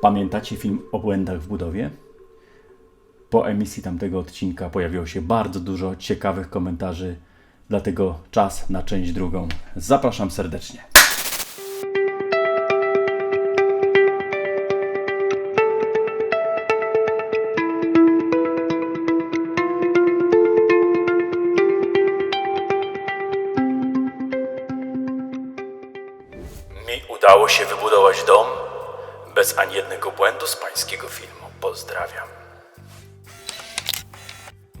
Pamiętacie film o błędach w budowie? Po emisji tamtego odcinka pojawiło się bardzo dużo ciekawych komentarzy, dlatego czas na część drugą. Zapraszam serdecznie. Mi udało się wybudować dom bez ani jednego błędu z pańskiego filmu. Pozdrawiam.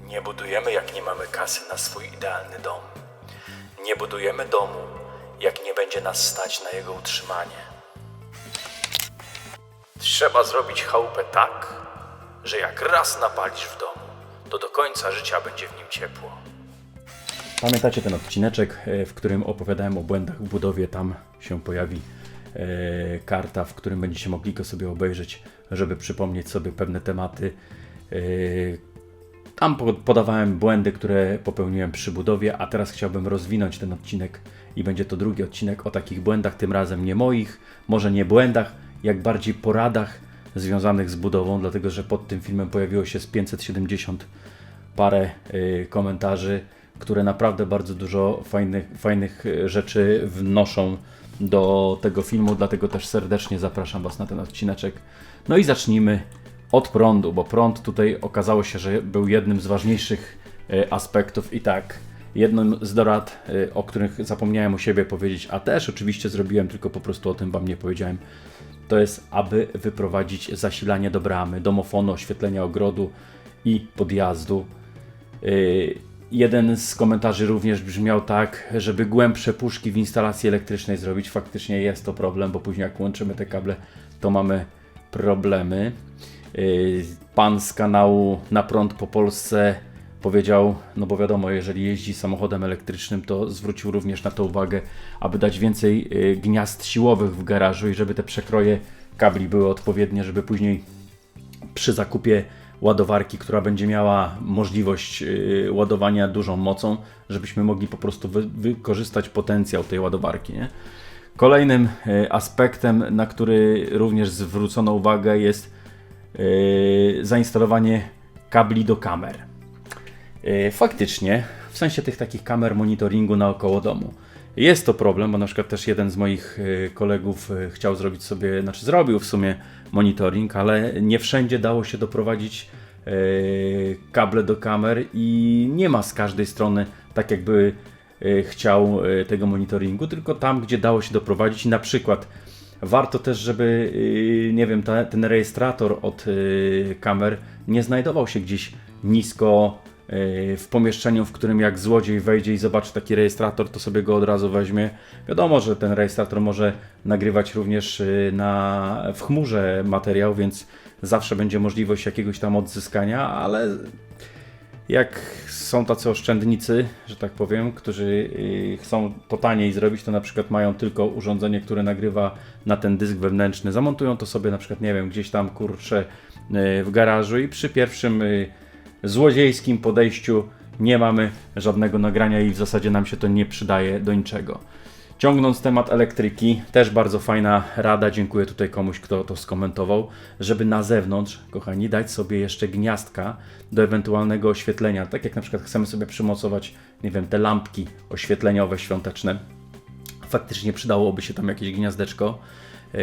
Nie budujemy, jak nie mamy kasy na swój idealny dom. Nie budujemy domu, jak nie będzie nas stać na jego utrzymanie. Trzeba zrobić chałupę tak, że jak raz napalisz w domu, to do końca życia będzie w nim ciepło. Pamiętacie ten odcineczek, e, w którym opowiadałem o błędach w budowie? Tam się pojawi karta, w którym będziecie mogli go sobie obejrzeć, żeby przypomnieć sobie pewne tematy. E, tam po- podawałem błędy, które popełniłem przy budowie, a teraz chciałbym rozwinąć ten odcinek i będzie to drugi odcinek o takich błędach, tym razem nie moich, może nie błędach, jak bardziej poradach związanych z budową, dlatego że pod tym filmem pojawiło się z 570 parę y, komentarzy, które naprawdę bardzo dużo fajnych, fajnych rzeczy wnoszą do tego filmu, dlatego też serdecznie zapraszam Was na ten odcineczek. No i zacznijmy od prądu, bo prąd tutaj okazało się, że był jednym z ważniejszych y, aspektów i tak. Jedną z dorad, y, o których zapomniałem u siebie powiedzieć, a też oczywiście zrobiłem, tylko po prostu o tym Wam nie powiedziałem, to jest, aby wyprowadzić zasilanie do bramy, domofonu, oświetlenia ogrodu i podjazdu. Jeden z komentarzy również brzmiał tak, żeby głębsze puszki w instalacji elektrycznej zrobić. Faktycznie jest to problem, bo później jak łączymy te kable, to mamy problemy. Yy, Pan z kanału Na Prąd po Polsce powiedział, no bo wiadomo, jeżeli jeździ samochodem elektrycznym, to zwrócił również na to uwagę, aby dać więcej yy, gniazd siłowych w garażu i żeby te przekroje kabli były odpowiednie, żeby później przy zakupie ładowarki, która będzie miała możliwość yy, ładowania dużą mocą, żebyśmy mogli po prostu wy, wykorzystać potencjał tej ładowarki. Nie? Kolejnym yy, aspektem, na który również zwrócono uwagę, jest yy, zainstalowanie kabli do kamer. Faktycznie, w sensie tych takich kamer monitoringu naokoło domu. Jest to problem, bo na przykład też jeden z moich yy, kolegów yy, chciał zrobić sobie, znaczy zrobił w sumie monitoring, ale nie wszędzie dało się doprowadzić yy, kable do kamer i nie ma z każdej strony tak jakby chciał tego monitoringu, tylko tam, gdzie dało się doprowadzić. Na przykład warto też, żeby nie wiem, ten rejestrator od kamer nie znajdował się gdzieś nisko w pomieszczeniu, w którym jak złodziej wejdzie i zobaczy taki rejestrator, to sobie go od razu weźmie. Wiadomo, że ten rejestrator może nagrywać również yy, na, w chmurze materiał, więc zawsze będzie możliwość jakiegoś tam odzyskania, ale jak są tacy oszczędnicy, że tak powiem, którzy yy, chcą to taniej zrobić, to na przykład mają tylko urządzenie, które nagrywa na ten dysk wewnętrzny, zamontują to sobie na przykład, nie wiem, gdzieś tam kurczę yy, w garażu i przy pierwszym złodziejskim podejściu nie mamy żadnego nagrania i w zasadzie nam się to nie przydaje do niczego. Ciągnąc temat elektryki, też bardzo fajna rada, dziękuję tutaj komuś, kto to skomentował, żeby na zewnątrz, kochani, dać sobie jeszcze gniazdka do ewentualnego oświetlenia. Tak jak na przykład chcemy sobie przymocować, nie wiem, te lampki oświetleniowe świąteczne. Faktycznie przydałoby się tam jakieś gniazdeczko. Yy,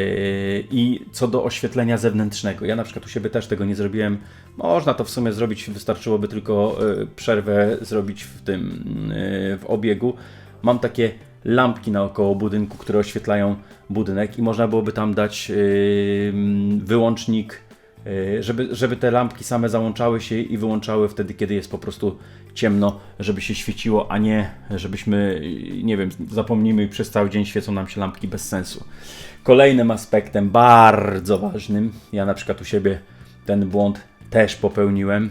I co do oświetlenia zewnętrznego, ja na przykład u siebie też tego nie zrobiłem. Można to w sumie zrobić, wystarczyłoby tylko yy, przerwę zrobić w tym yy, w obiegu. Mam takie lampki naokoło budynku, które oświetlają budynek i można byłoby tam dać wyłącznik, żeby, żeby te lampki same załączały się i wyłączały wtedy, kiedy jest po prostu ciemno, żeby się świeciło, a nie żebyśmy, nie wiem, zapomnimy i przez cały dzień świecą nam się lampki bez sensu. Kolejnym aspektem bardzo ważnym, ja na przykład u siebie ten błąd też popełniłem,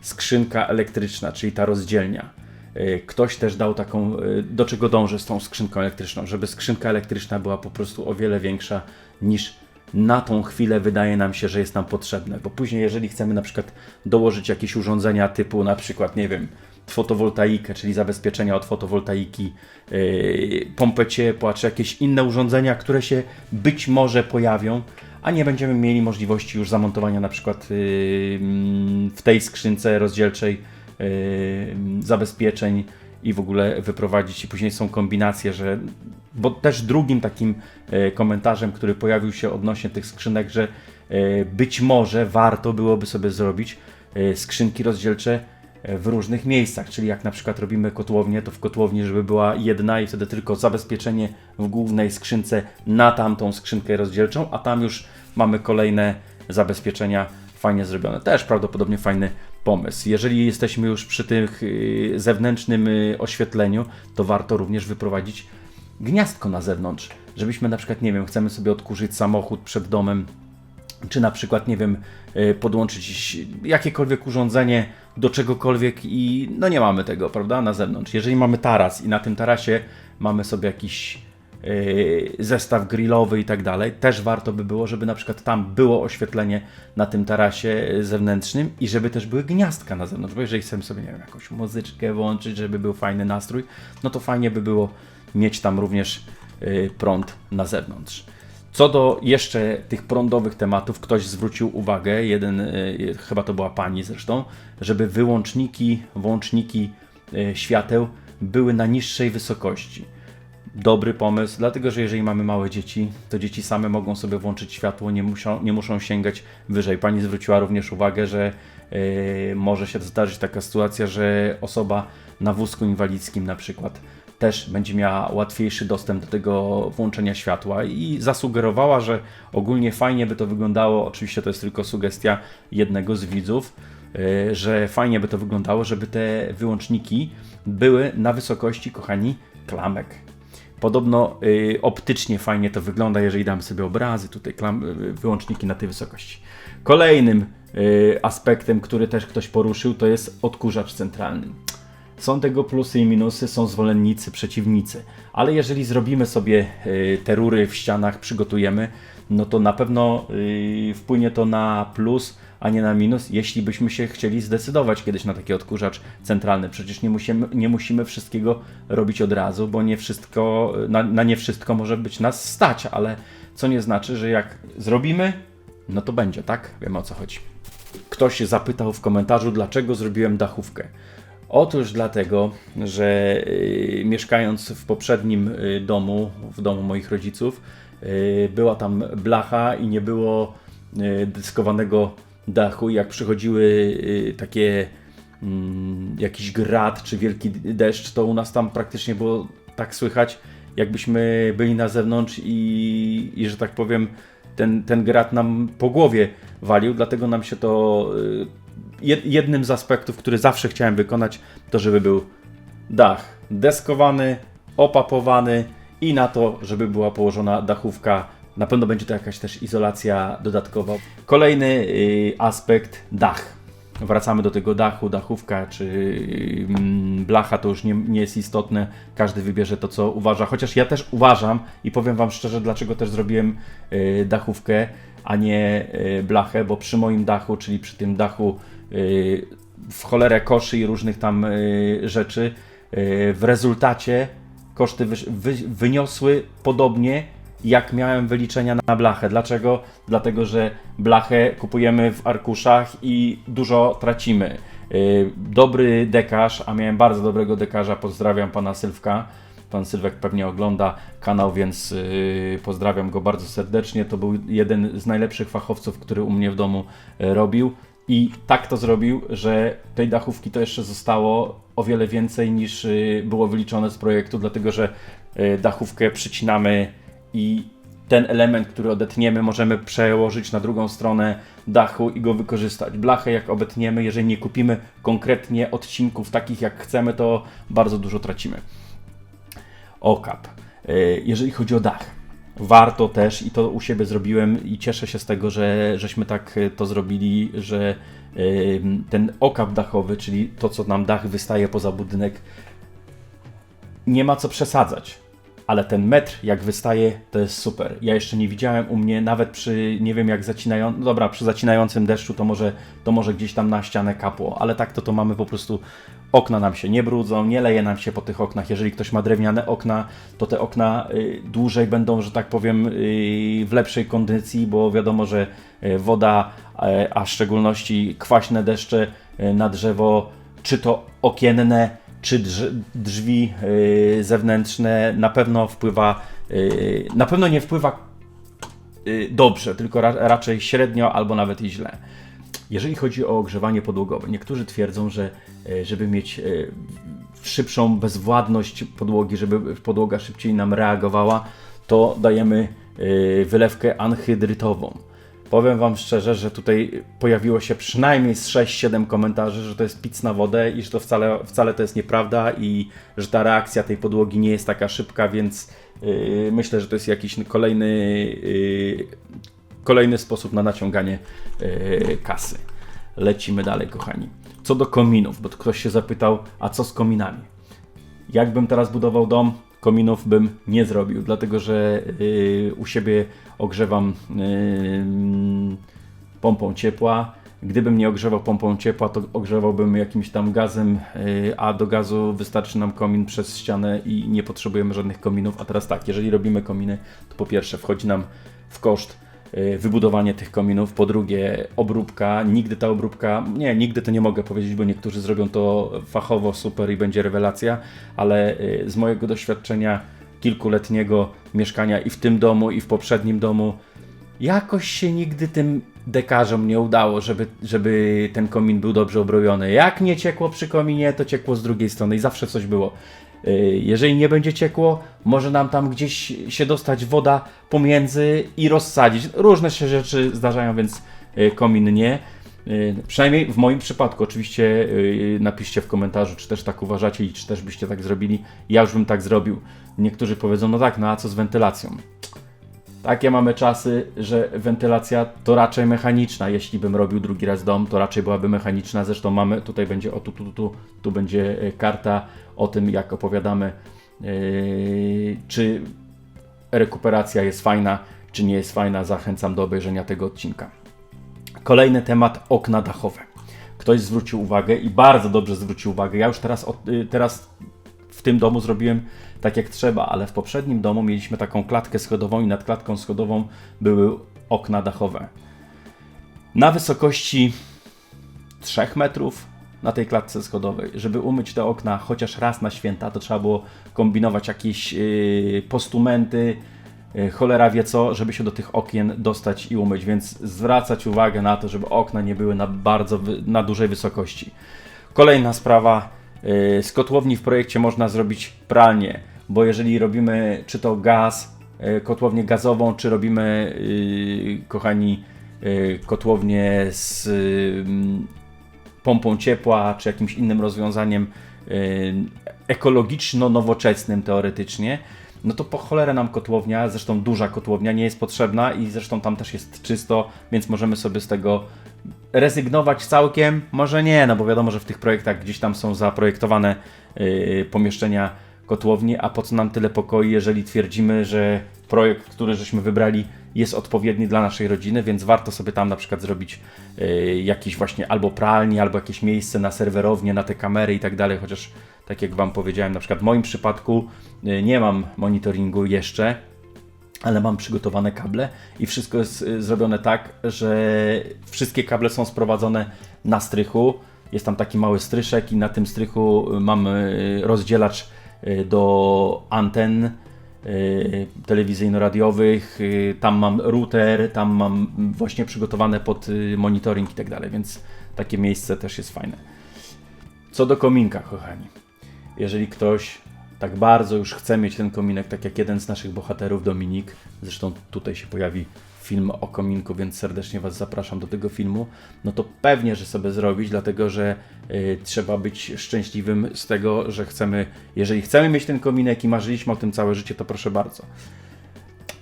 skrzynka elektryczna, czyli ta rozdzielnia. Y, Ktoś też dał taką, y, do czego dążę z tą skrzynką elektryczną, żeby skrzynka elektryczna była po prostu o wiele większa niż na tą chwilę wydaje nam się, że jest nam potrzebne, bo później jeżeli chcemy na przykład dołożyć jakieś urządzenia typu na przykład, nie wiem, fotowoltaikę, czyli zabezpieczenia od fotowoltaiki, yy, pompę ciepła, czy jakieś inne urządzenia, które się być może pojawią, a nie będziemy mieli możliwości już zamontowania na przykład yy, w tej skrzynce rozdzielczej yy, zabezpieczeń i w ogóle wyprowadzić. I później są kombinacje, że bo też drugim takim e, komentarzem, który pojawił się odnośnie tych skrzynek, że e, być może warto byłoby sobie zrobić e, skrzynki rozdzielcze w różnych miejscach, czyli jak na przykład robimy kotłownię, to w kotłowni, żeby była jedna i wtedy tylko zabezpieczenie w głównej skrzynce na tamtą skrzynkę rozdzielczą, a tam już mamy kolejne zabezpieczenia fajnie zrobione. Też prawdopodobnie fajny pomysł. Jeżeli jesteśmy już przy tym zewnętrznym y, oświetleniu, to warto również wyprowadzić gniazdko na zewnątrz, żebyśmy na przykład, nie wiem, chcemy sobie odkurzyć samochód przed domem, czy na przykład, nie wiem, y, podłączyć jakiekolwiek urządzenie do czegokolwiek i no nie mamy tego, prawda, na zewnątrz. Jeżeli mamy taras i na tym tarasie mamy sobie jakiś y, zestaw grillowy i tak dalej, też warto by było, żeby na przykład tam było oświetlenie na tym tarasie zewnętrznym i żeby też były gniazdka na zewnątrz, bo jeżeli chcemy sobie, nie wiem, jakąś muzyczkę włączyć, żeby był fajny nastrój, no to fajnie by było mieć tam również y, prąd na zewnątrz. Co do jeszcze tych prądowych tematów, ktoś zwrócił uwagę, jeden, y, chyba to była pani zresztą, żeby wyłączniki, włączniki y, świateł były na niższej wysokości. Dobry pomysł, dlatego że jeżeli mamy małe dzieci, to dzieci same mogą sobie włączyć światło, nie muszą, nie muszą sięgać wyżej. Pani zwróciła również uwagę, że y, może się zdarzyć taka sytuacja, że osoba na wózku inwalidzkim na przykład też będzie miała łatwiejszy dostęp do tego włączenia światła i zasugerowała, że ogólnie fajnie by to wyglądało, oczywiście to jest tylko sugestia jednego z widzów, y, że fajnie by to wyglądało, żeby te wyłączniki były na wysokości, kochani, klamek. Podobno y, optycznie fajnie to wygląda, jeżeli dam sobie obrazy, tutaj klam, y, wyłączniki na tej wysokości. Kolejnym aspektem, który też ktoś poruszył, to jest odkurzacz centralny. Są tego plusy i minusy, są zwolennicy, przeciwnicy, ale jeżeli zrobimy sobie y, te rury w ścianach, przygotujemy, no to na pewno y, wpłynie to na plus, a nie na minus, jeśli byśmy się chcieli zdecydować kiedyś na taki odkurzacz centralny. Przecież nie musimy, nie musimy wszystkiego robić od razu, bo nie wszystko, na, na nie wszystko może być nas stać, ale co nie znaczy, że jak zrobimy, no to będzie, tak? Wiemy o co chodzi. Ktoś zapytał w komentarzu, dlaczego zrobiłem dachówkę. Otóż dlatego, że y, mieszkając w poprzednim y, domu, w domu moich rodziców, y, była tam blacha i nie było deskowanego dachu. Jak przychodziły takie mm, jakiś grad czy wielki deszcz, to u nas tam praktycznie było tak słychać, jakbyśmy byli na zewnątrz i, i że tak powiem, ten, ten grad nam po głowie walił, dlatego nam się to jednym z aspektów, który zawsze chciałem wykonać, to żeby był dach deskowany, opapowany i na to, żeby była położona dachówka. Na pewno będzie to jakaś też izolacja dodatkowa. Kolejny y, aspekt dach. Wracamy do tego dachu, dachówka czy mm, blacha to już nie, nie jest istotne. Każdy wybierze to, co uważa. Chociaż ja też uważam i powiem Wam szczerze, dlaczego też zrobiłem y, dachówkę, a nie y, blachę, bo przy moim dachu, czyli przy tym dachu w cholerę koszy i różnych tam y, rzeczy, y, w rezultacie koszty wy, wy, wyniosły podobnie jak miałem wyliczenia na blachę. Dlaczego? Dlatego, że blachę kupujemy w arkuszach i dużo tracimy. Y, Dobry dekarz, a miałem bardzo dobrego dekarza, pozdrawiam pana Sylwka. Pan Sylwek pewnie ogląda kanał, więc y, pozdrawiam go bardzo serdecznie. To był jeden z najlepszych fachowców, który u mnie w domu y, robił. I tak to zrobił, że tej dachówki to jeszcze zostało o wiele więcej niż y, było wyliczone z projektu, dlatego że y, dachówkę przycinamy i ten element, który odetniemy, możemy przełożyć na drugą stronę dachu i go wykorzystać. Blachę jak obetniemy, jeżeli nie kupimy konkretnie odcinków takich jak chcemy, to bardzo dużo tracimy. Okap. Y, Jeżeli chodzi o dach, warto też, i to u siebie zrobiłem i cieszę się z tego, że żeśmy tak y, to zrobili, że y, ten okap dachowy, czyli to, co nam dach wystaje poza budynek, nie ma co przesadzać. Ale ten metr jak wystaje, to jest super. Ja jeszcze nie widziałem u mnie, nawet przy, nie wiem jak zacinają, no dobra, przy zacinającym deszczu to może, to może gdzieś tam na ścianę kapło, ale tak to to mamy po prostu, okna nam się nie brudzą, nie leje nam się po tych oknach. Jeżeli ktoś ma drewniane okna, to te okna y, dłużej będą, że tak powiem, y, w lepszej kondycji, bo wiadomo, że y, woda, y, a w szczególności kwaśne deszcze y, na drzewo, czy to okienne, czy drz- drzwi y, zewnętrzne na pewno wpływa, y, na pewno nie wpływa y, dobrze, tylko ra- raczej średnio albo nawet i źle. Jeżeli chodzi o ogrzewanie podłogowe, niektórzy twierdzą, że żeby mieć szybszą bezwładność podłogi, żeby podłoga szybciej nam reagowała, to dajemy wylewkę anhydrytową. Powiem Wam szczerze, że tutaj pojawiło się przynajmniej z 6-7 komentarzy, że to jest pic na wodę i że to wcale, wcale to jest nieprawda i że ta reakcja tej podłogi nie jest taka szybka, więc yy, myślę, że to jest jakiś kolejny, yy, kolejny sposób na naciąganie yy, kasy. Lecimy dalej, kochani. Co do kominów, bo ktoś się zapytał, a co z kominami? Jakbym teraz budował dom, kominów bym nie zrobił, dlatego że yy, u siebie ogrzewam yy, pompą ciepła. Gdybym nie ogrzewał pompą ciepła, to ogrzewałbym jakimś tam gazem, yy, a do gazu wystarczy nam komin przez ścianę i nie potrzebujemy żadnych kominów. A teraz tak, jeżeli robimy kominy, to po pierwsze wchodzi nam w koszt wybudowanie tych kominów, po drugie obróbka, nigdy ta obróbka, nie, nigdy to nie mogę powiedzieć, bo niektórzy zrobią to fachowo, super i będzie rewelacja, ale yy, z mojego doświadczenia kilkuletniego mieszkania i w tym domu, i w poprzednim domu, jakoś się nigdy tym dekarzom nie udało, żeby, żeby ten komin był dobrze obrojony. Jak nie ciekło przy kominie, to ciekło z drugiej strony i zawsze coś było. Yy, Jeżeli nie będzie ciekło, może nam tam gdzieś się dostać woda pomiędzy i rozsadzić. Różne się rzeczy zdarzają, więc yy, komin nie. Yy, Przynajmniej w moim przypadku, oczywiście napiszcie w komentarzu, czy też tak uważacie i czy też byście tak zrobili. Ja już bym tak zrobił. Niektórzy powiedzą, no tak, no a co z wentylacją? Takie mamy czasy, że wentylacja to raczej mechaniczna. Jeśli bym robił drugi raz dom, to raczej byłaby mechaniczna. Zresztą mamy, tutaj będzie, o tu, tu, tu, tu, tu będzie e, karta o tym, jak opowiadamy, yy, czy rekuperacja jest fajna, czy nie jest fajna. Zachęcam do obejrzenia tego odcinka. Kolejny temat okna dachowe. Ktoś zwrócił uwagę i bardzo dobrze zwrócił uwagę. Ja już teraz, y, teraz w tym domu zrobiłem tak jak trzeba, ale w poprzednim domu mieliśmy taką klatkę schodową i nad klatką schodową były okna dachowe. Na wysokości 3 metrów na tej klatce schodowej. Żeby umyć te okna chociaż raz na święta, to trzeba było kombinować jakieś yy, postumenty, yy, cholera wie co, żeby się do tych okien dostać i umyć, więc zwracać uwagę na to, żeby okna nie były na bardzo na dużej wysokości. Kolejna sprawa, yy, z kotłowni w projekcie można zrobić pralnię, bo jeżeli robimy czy to gaz, yy, kotłownię gazową, czy robimy, yy, kochani, yy, kotłownię z yy, pompą ciepła, czy jakimś innym rozwiązaniem yy, ekologiczno-nowoczesnym teoretycznie, no to po cholerę nam kotłownia, zresztą duża kotłownia nie jest potrzebna i zresztą tam też jest czysto, więc możemy sobie z tego rezygnować całkiem. Może nie, no bo wiadomo, że w tych projektach gdzieś tam są zaprojektowane yy, pomieszczenia kotłowni, a po co nam tyle pokoi, jeżeli twierdzimy, że projekt, który żeśmy wybrali jest odpowiedni dla naszej rodziny, więc warto sobie tam na przykład zrobić yy, jakiś właśnie albo pralni, albo jakieś miejsce na serwerownię, na te kamery i tak dalej, chociaż tak jak Wam powiedziałem, na przykład w moim przypadku yy, nie mam monitoringu jeszcze, ale mam przygotowane kable i wszystko jest y, zrobione tak, że wszystkie kable są sprowadzone na strychu. Jest tam taki mały stryszek i na tym strychu y, mam y, rozdzielacz y, do anten y, telewizyjno-radiowych, y, tam mam router, tam mam właśnie przygotowane pod y, monitoring i tak dalej, więc takie miejsce też jest fajne. Co do kominka, kochani. Jeżeli ktoś tak bardzo już chce mieć ten kominek, tak jak jeden z naszych bohaterów, Dominik, zresztą tutaj się pojawi film o kominku, więc serdecznie Was zapraszam do tego filmu, no to pewnie, że sobie zrobić, dlatego że y, trzeba być szczęśliwym z tego, że chcemy, jeżeli chcemy mieć ten kominek i marzyliśmy o tym całe życie, to proszę bardzo.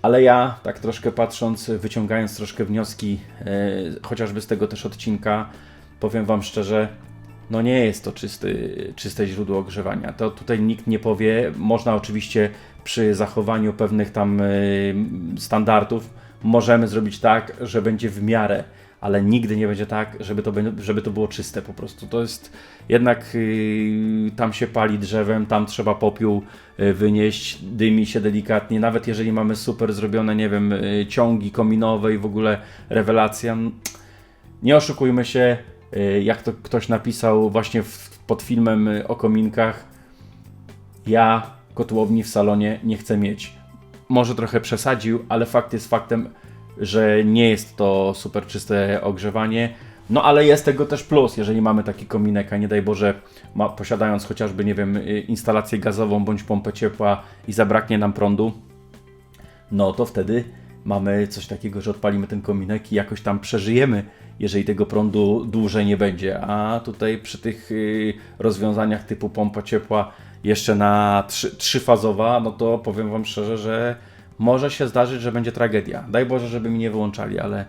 Ale ja, tak troszkę patrząc, wyciągając troszkę wnioski, e, chociażby z tego też odcinka, powiem Wam szczerze, no nie jest to czysty, czyste źródło ogrzewania. To tutaj nikt nie powie. Można oczywiście przy zachowaniu pewnych tam y, standardów możemy zrobić tak, że będzie w miarę, ale nigdy nie będzie tak, żeby to, żeby to było czyste po prostu. To jest jednak y, tam się pali drzewem, tam trzeba popiół y, wynieść, dymi się delikatnie. Nawet jeżeli mamy super zrobione, nie wiem, ciągi kominowe i w ogóle rewelacja, nie oszukujmy się, jak to ktoś napisał właśnie w, pod filmem y, o kominkach, ja kotłowni w salonie nie chcę mieć. Może trochę przesadził, ale fakt jest faktem, że nie jest to super czyste ogrzewanie. No ale jest tego też plus, jeżeli mamy taki kominek, a nie daj Boże, ma, posiadając chociażby, nie wiem, y, instalację gazową bądź pompę ciepła i zabraknie nam prądu, no to wtedy mamy coś takiego, że odpalimy ten kominek i jakoś tam przeżyjemy, jeżeli tego prądu dłużej nie będzie. A tutaj przy tych y, rozwiązaniach typu pompa ciepła jeszcze na trzy, trzyfazowa, no to powiem Wam szczerze, że może się zdarzyć, że będzie tragedia. Daj Boże, żeby mi nie wyłączali, ale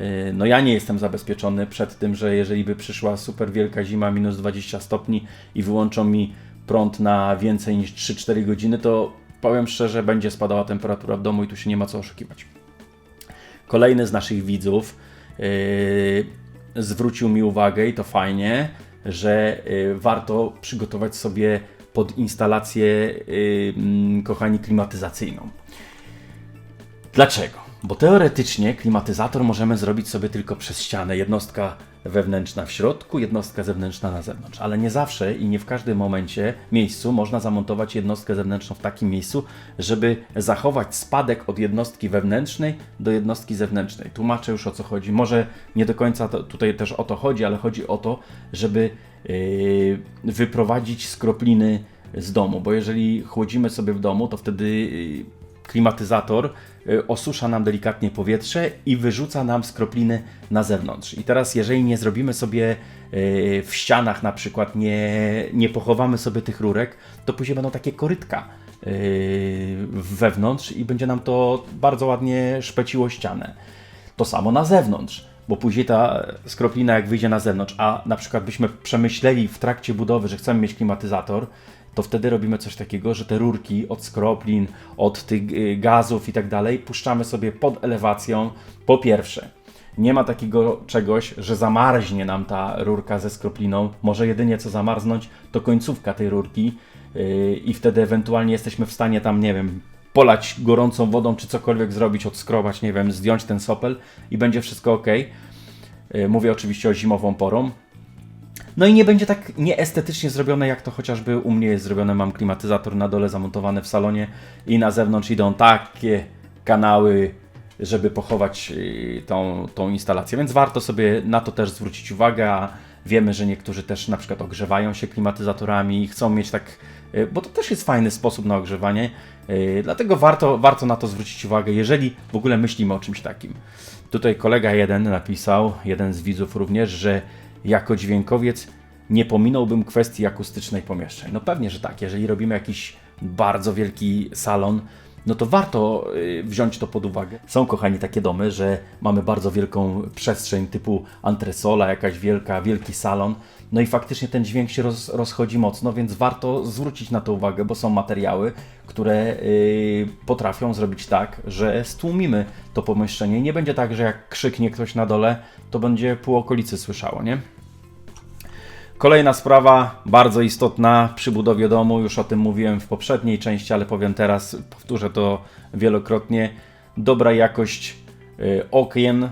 y, no ja nie jestem zabezpieczony przed tym, że jeżeli by przyszła super wielka zima, minus 20 stopni i wyłączą mi prąd na więcej niż 3-4 godziny, to powiem szczerze, będzie spadała temperatura w domu i tu się nie ma co oszukiwać. Kolejny z naszych widzów zwrócił mi uwagę i to fajnie, że yy, warto przygotować sobie pod instalację, yy, mm, kochani, klimatyzacyjną. Dlaczego? Bo teoretycznie klimatyzator możemy zrobić sobie tylko przez ścianę. Jednostka wewnętrzna w środku, jednostka zewnętrzna na zewnątrz. Ale nie zawsze i nie w każdym momencie, miejscu można zamontować jednostkę zewnętrzną w takim miejscu, żeby zachować spadek od jednostki wewnętrznej do jednostki zewnętrznej. Tłumaczę już o co chodzi. Może nie do końca to, tutaj też o to chodzi, ale chodzi o to, żeby yy, wyprowadzić skropliny z domu, bo jeżeli chłodzimy sobie w domu, to wtedy yy, klimatyzator y, osusza nam delikatnie powietrze i wyrzuca nam skropliny na zewnątrz. I teraz, jeżeli nie zrobimy sobie y, w ścianach na przykład, nie, nie pochowamy sobie tych rurek, to później będą takie korytka y, wewnątrz i będzie nam to bardzo ładnie szpeciło ścianę. To samo na zewnątrz, bo później ta skroplina jak wyjdzie na zewnątrz, a na przykład byśmy przemyśleli w trakcie budowy, że chcemy mieć klimatyzator, to wtedy robimy coś takiego, że te rurki od skroplin, od tych y, gazów i tak dalej puszczamy sobie pod elewacją. Po pierwsze, nie ma takiego czegoś, że zamarznie nam ta rurka ze skropliną. Może jedynie co zamarznąć to końcówka tej rurki yy, i wtedy ewentualnie jesteśmy w stanie tam, nie wiem, polać gorącą wodą czy cokolwiek zrobić, odskrobać, nie wiem, zdjąć ten sopel i będzie wszystko ok. Mówię oczywiście o zimową porą. No i nie będzie tak nieestetycznie zrobione, jak to chociażby u mnie jest zrobione. Mam klimatyzator na dole zamontowany w salonie i na zewnątrz idą takie kanały, żeby pochować yy, tą, tą instalację. Więc warto sobie na to też zwrócić uwagę. Wiemy, że niektórzy też na przykład ogrzewają się klimatyzatorami i chcą mieć tak, yy, bo to też jest fajny sposób na ogrzewanie. Yy, Dlatego warto, warto na to zwrócić uwagę, jeżeli w ogóle myślimy o czymś takim. Tutaj kolega jeden napisał, jeden z widzów również, że jako dźwiękowiec nie pominąłbym kwestii akustycznej pomieszczeń. No pewnie, że tak. Jeżeli robimy jakiś bardzo wielki salon, no to warto y, wziąć to pod uwagę. Są, kochani, takie domy, że mamy bardzo wielką przestrzeń typu antresola, jakaś wielka, wielki salon, no i faktycznie ten dźwięk się roz, rozchodzi mocno, więc warto zwrócić na to uwagę, bo są materiały, które y, potrafią zrobić tak, że stłumimy to pomieszczenie. Nie będzie tak, że jak krzyknie ktoś na dole, to będzie pół okolicy słyszało, nie? Kolejna sprawa, bardzo istotna przy budowie domu, już o tym mówiłem w poprzedniej części, ale powiem teraz, powtórzę to wielokrotnie. Dobra jakość y, okien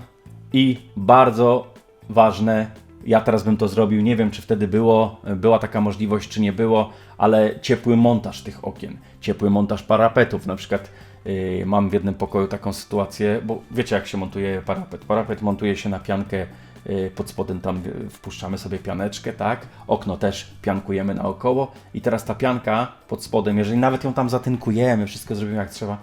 i bardzo ważne, ja teraz bym to zrobił, nie wiem czy wtedy było, była taka możliwość czy nie było, ale ciepły montaż tych okien, ciepły montaż parapetów, na przykład y, mam w jednym pokoju taką sytuację, bo wiecie jak się montuje parapet, parapet montuje się na piankę pod spodem tam y, wpuszczamy sobie pianeczkę, tak? Okno też piankujemy naokoło i teraz ta pianka pod spodem, jeżeli nawet ją tam zatynkujemy, wszystko zrobimy jak trzeba,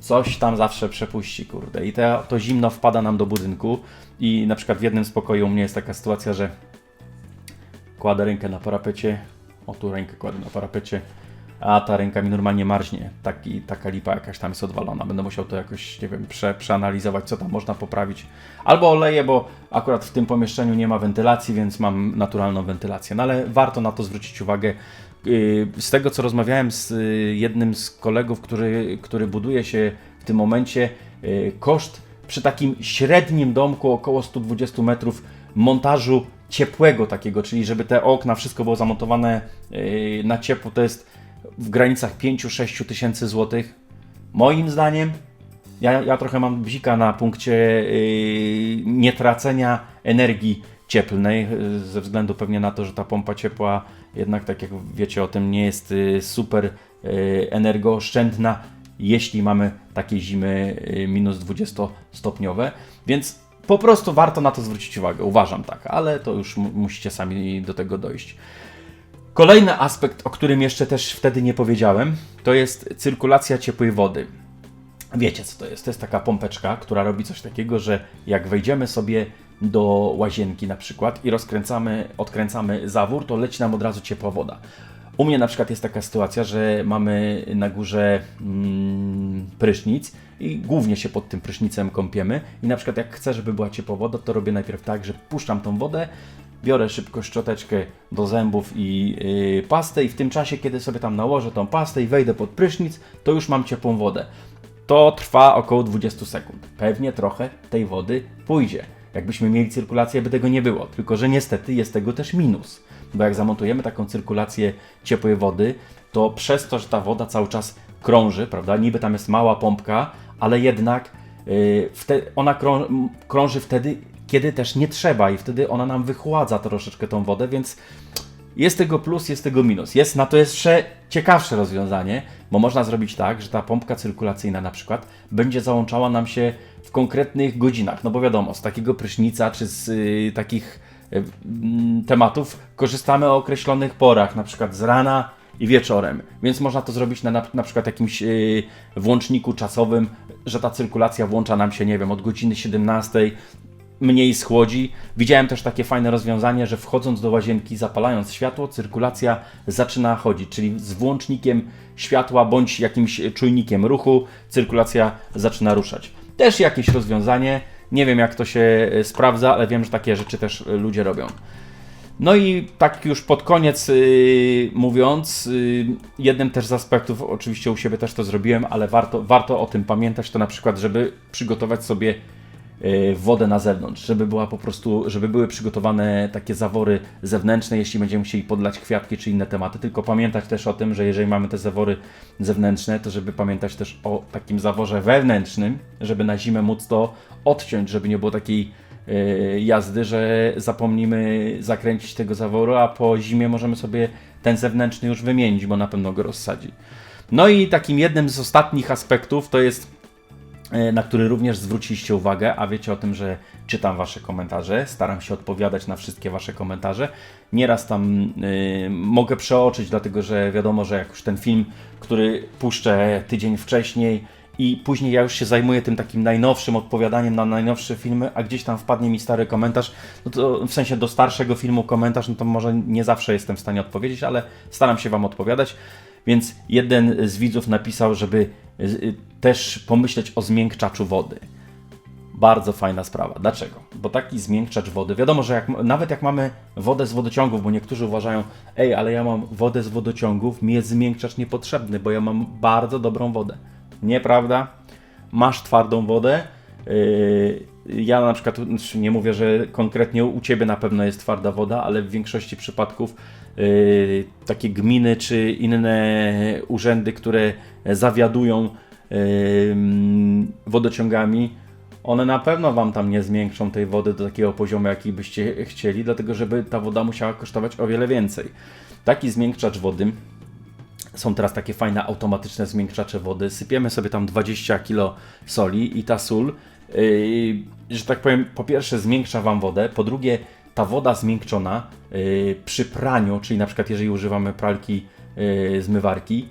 coś tam zawsze przepuści, kurde. I te, to zimno wpada nam do budynku i na przykład w jednym z pokoju u mnie jest taka sytuacja, że kładę rękę na parapecie, o tu rękę kładę na parapecie, a ta ręka mi normalnie marznie. Taki, taka lipa jakaś tam jest odwalona. Będę musiał to jakoś, nie wiem, prze, przeanalizować, co tam można poprawić. Albo oleję, bo akurat w tym pomieszczeniu nie ma wentylacji, więc mam naturalną wentylację. No ale warto na to zwrócić uwagę. Yy, Z tego, co rozmawiałem z yy, jednym z kolegów, który, który buduje się w tym momencie, yy, koszt przy takim średnim domku około 120 metrów montażu ciepłego takiego, czyli żeby te okna, wszystko było zamontowane na ciepło, to jest w granicach 5-6 tysięcy złotych. Moim zdaniem, ja, ja trochę mam bzika na punkcie yy, nietracenia energii cieplnej, yy, ze względu pewnie na to, że ta pompa ciepła jednak, tak jak wiecie o tym, nie jest yy, super yy, energooszczędna, jeśli mamy takie zimy yy, minus 20-stopniowe, więc po prostu warto na to zwrócić uwagę, uważam tak, ale to już mu- musicie sami do tego dojść. Kolejny aspekt, o którym jeszcze też wtedy nie powiedziałem, to jest cyrkulacja ciepłej wody. Wiecie co to jest? To jest taka pompeczka, która robi coś takiego, że jak wejdziemy sobie do łazienki na przykład i rozkręcamy, odkręcamy zawór, to leci nam od razu ciepła woda. U mnie na przykład jest taka sytuacja, że mamy na górze mm, prysznic i głównie się pod tym prysznicem kąpiemy i na przykład jak chcę, żeby była ciepła woda, to robię najpierw tak, że puszczam tą wodę, biorę szybko szczoteczkę do zębów i yy, pastę i w tym czasie, kiedy sobie tam nałożę tą pastę i wejdę pod prysznic, to już mam ciepłą wodę. To trwa około 20 sekund. Pewnie trochę tej wody pójdzie. Jakbyśmy mieli cyrkulację, by tego nie było. Tylko, że niestety jest tego też minus. Bo jak zamontujemy taką cyrkulację ciepłej wody, to przez to, że ta woda cały czas krąży, prawda? Niby tam jest mała pompka, ale jednak yy, ona krą, krąży wtedy, kiedy też nie trzeba i wtedy ona nam wychładza troszeczkę tą wodę, więc jest tego plus, jest tego minus. Jest na to jeszcze ciekawsze rozwiązanie, bo można zrobić tak, że ta pompka cyrkulacyjna na przykład będzie załączała nam się w konkretnych godzinach. No bo wiadomo, z takiego prysznica czy z y, takich y, mm, tematów korzystamy o określonych porach, na przykład z rana i wieczorem. Więc można to zrobić na, na, na przykład jakimś y, włączniku czasowym, że ta cyrkulacja włącza nam się, nie wiem, od godziny 17 mniej schłodzi. Widziałem też takie fajne rozwiązanie, że wchodząc do łazienki, zapalając światło, cyrkulacja zaczyna chodzić, czyli z włącznikiem światła bądź jakimś czujnikiem ruchu, cyrkulacja zaczyna ruszać. Też jakieś rozwiązanie. Nie wiem, jak to się e, sprawdza, ale wiem, że takie rzeczy też e, ludzie robią. No i tak już pod koniec yy, mówiąc, yy, jednym też z aspektów, oczywiście u siebie też to zrobiłem, ale warto, warto o tym pamiętać, to na przykład, żeby przygotować sobie wodę na zewnątrz, żeby była po prostu, żeby były przygotowane takie zawory zewnętrzne, jeśli będziemy chcieli podlać kwiatki czy inne tematy, tylko pamiętać też o tym, że jeżeli mamy te zawory zewnętrzne, to żeby pamiętać też o takim zaworze wewnętrznym, żeby na zimę móc to odciąć, żeby nie było takiej yy, jazdy, że zapomnimy zakręcić tego zaworu, a po zimie możemy sobie ten zewnętrzny już wymienić, bo na pewno go rozsadzi. No i takim jednym z ostatnich aspektów to jest na który również zwróciliście uwagę, a wiecie o tym, że czytam Wasze komentarze, staram się odpowiadać na wszystkie Wasze komentarze. Nieraz tam y, mogę przeoczyć, dlatego że wiadomo, że jak już ten film, który puszczę tydzień wcześniej i później ja już się zajmuję tym takim najnowszym odpowiadaniem na najnowsze filmy, a gdzieś tam wpadnie mi stary komentarz, no to w sensie do starszego filmu komentarz, no to może nie zawsze jestem w stanie odpowiedzieć, ale staram się Wam odpowiadać. Więc jeden z widzów napisał, żeby też pomyśleć o zmiękczaczu wody. Bardzo fajna sprawa. Dlaczego? Bo taki zmiękczacz wody, wiadomo, że jak, nawet jak mamy wodę z wodociągów, bo niektórzy uważają, ej, ale ja mam wodę z wodociągów, mi jest zmiękczacz niepotrzebny, bo ja mam bardzo dobrą wodę. Nieprawda? Masz twardą wodę. Yy, ja na przykład znaczy nie mówię, że konkretnie u Ciebie na pewno jest twarda woda, ale w większości przypadków yy, takie gminy czy inne urzędy, które zawiadują wodociągami, one na pewno Wam tam nie zmiękczą tej wody do takiego poziomu, jaki byście chcieli, dlatego żeby ta woda musiała kosztować o wiele więcej. Taki zmiękczacz wody są teraz takie fajne automatyczne zmiękczacze wody. Sypiemy sobie tam 20 kg soli i ta sól, yy, że tak powiem, po pierwsze zmiękcza Wam wodę, po drugie ta woda zmiękczona yy, przy praniu, czyli na przykład jeżeli używamy pralki yy, zmywarki,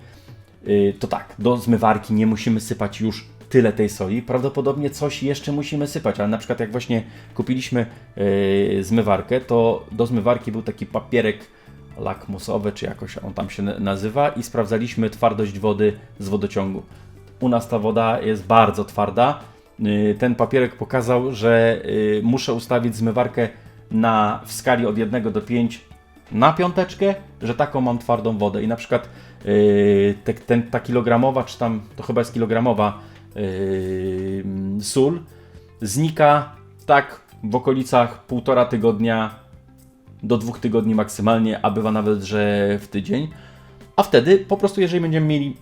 to tak, do zmywarki nie musimy sypać już tyle tej soli. Prawdopodobnie coś jeszcze musimy sypać, ale na przykład jak właśnie kupiliśmy yy, zmywarkę, to do zmywarki był taki papierek lakmusowe, czy jakoś on tam się na- nazywa i sprawdzaliśmy twardość wody z wodociągu. U nas ta woda jest bardzo twarda. Y, Ten papierek pokazał, że y, muszę ustawić zmywarkę na, w skali od 1 do 5 na piąteczkę, że taką mam twardą wodę. I na przykład te, ten, ta kilogramowa, czy tam to chyba jest kilogramowa yy, sól, znika tak w okolicach półtora tygodnia do dwóch tygodni maksymalnie, a bywa nawet, że w tydzień. A wtedy po prostu, jeżeli będziemy mieli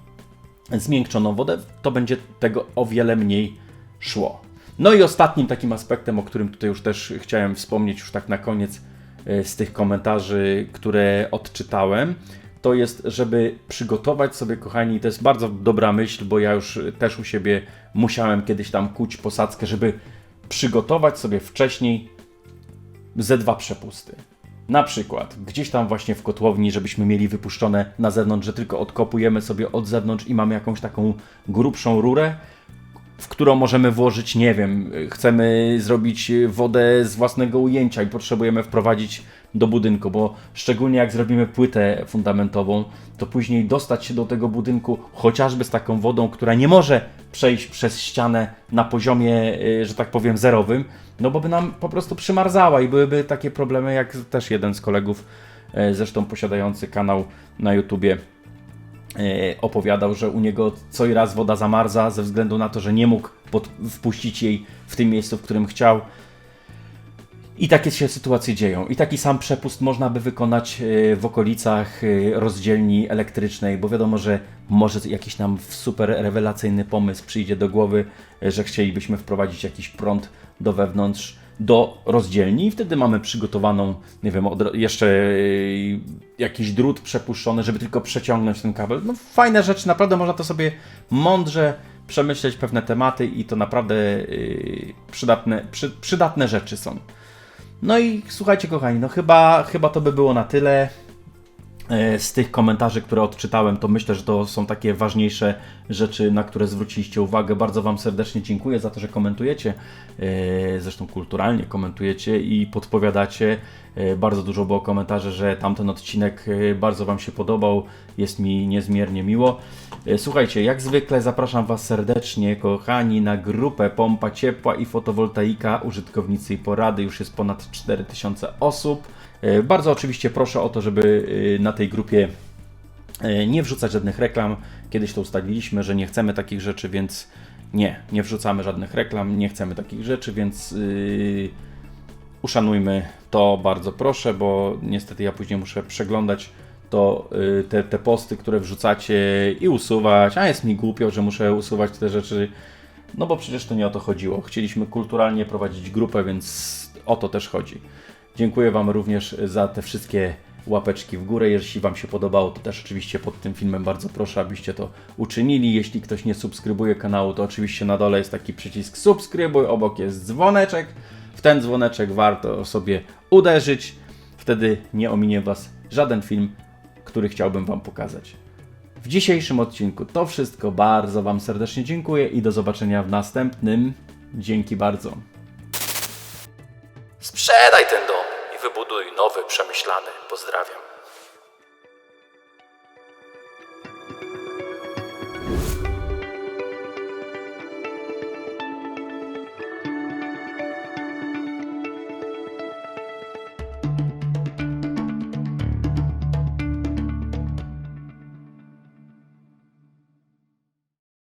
zmiękczoną wodę, to będzie tego o wiele mniej szło. No i ostatnim takim aspektem, o którym tutaj już też chciałem wspomnieć, już tak na koniec e, z tych komentarzy, które odczytałem, to jest, żeby przygotować sobie, kochani, to jest bardzo dobra myśl, bo ja już też u siebie musiałem kiedyś tam kuć posadzkę, żeby przygotować sobie wcześniej ze dwa przepusty. Na przykład gdzieś tam właśnie w kotłowni, żebyśmy mieli wypuszczone na zewnątrz, że tylko odkopujemy sobie od zewnątrz i mamy jakąś taką grubszą rurę, w którą możemy włożyć, nie wiem, chcemy zrobić wodę z własnego ujęcia i potrzebujemy wprowadzić do budynku, bo szczególnie jak zrobimy płytę fundamentową, to później dostać się do tego budynku chociażby z taką wodą, która nie może przejść przez ścianę na poziomie, y, że tak powiem, zerowym, no bo by nam po prostu przymarzała i byłyby takie problemy, jak też jeden z kolegów, e, zresztą posiadający kanał na YouTubie, e, opowiadał, że u niego co i raz woda zamarza ze względu na to, że nie mógł wpuścić jej w tym miejscu, w którym chciał. I takie się sytuacje dzieją. I taki sam przepust można by wykonać e, w okolicach e, rozdzielni elektrycznej, bo wiadomo, że może jakiś nam super rewelacyjny pomysł przyjdzie do głowy, e, że chcielibyśmy wprowadzić jakiś prąd do wewnątrz, do rozdzielni i wtedy mamy przygotowaną, nie wiem, jeszcze jakiś drut przepuszczony, żeby tylko przeciągnąć ten kabel. No fajne rzeczy, naprawdę można to sobie mądrze przemyśleć pewne tematy i to naprawdę przydatne, przy, przydatne rzeczy są. No i słuchajcie, kochani, no chyba, chyba to by było na tyle. E, Z tych komentarzy, które odczytałem, to myślę, że to są takie ważniejsze rzeczy, na które zwróciliście uwagę. Bardzo Wam serdecznie dziękuję za to, że komentujecie. E, Zresztą kulturalnie komentujecie i podpowiadacie. E, Bardzo dużo było komentarzy, że tamten odcinek bardzo Wam się podobał. Jest mi niezmiernie miło. Słuchajcie, jak zwykle zapraszam Was serdecznie, kochani, na grupę Pompa Ciepła i Fotowoltaika, użytkownicy i porady. Już jest ponad 4000 osób. E, Bardzo oczywiście proszę o to, żeby e, na tej grupie e, nie wrzucać żadnych reklam. Kiedyś to ustaliliśmy, że nie chcemy takich rzeczy, więc nie, nie wrzucamy żadnych reklam, nie chcemy takich rzeczy, więc uszanujmy to bardzo proszę, bo niestety ja później muszę przeglądać to te, te posty, które wrzucacie i usuwać, a jest mi głupio, że muszę usuwać te rzeczy, no bo przecież to nie o to chodziło. Chcieliśmy kulturalnie prowadzić grupę, więc o to też chodzi. Dziękuję Wam również za te wszystkie łapeczki w górę. Jeśli Wam się podobało, to też oczywiście pod tym filmem bardzo proszę, abyście to uczynili. Jeśli ktoś nie subskrybuje kanału, to oczywiście na dole jest taki przycisk subskrybuj, obok jest dzwoneczek. W ten dzwoneczek warto sobie uderzyć. Wtedy nie ominie Was żaden film, który chciałbym Wam pokazać. W dzisiejszym odcinku to wszystko. Bardzo Wam serdecznie dziękuję i do zobaczenia w następnym. Dzięki bardzo. Sprzedaj ten dom i wybuduj nowy, przemyślany. Pozdrawiam.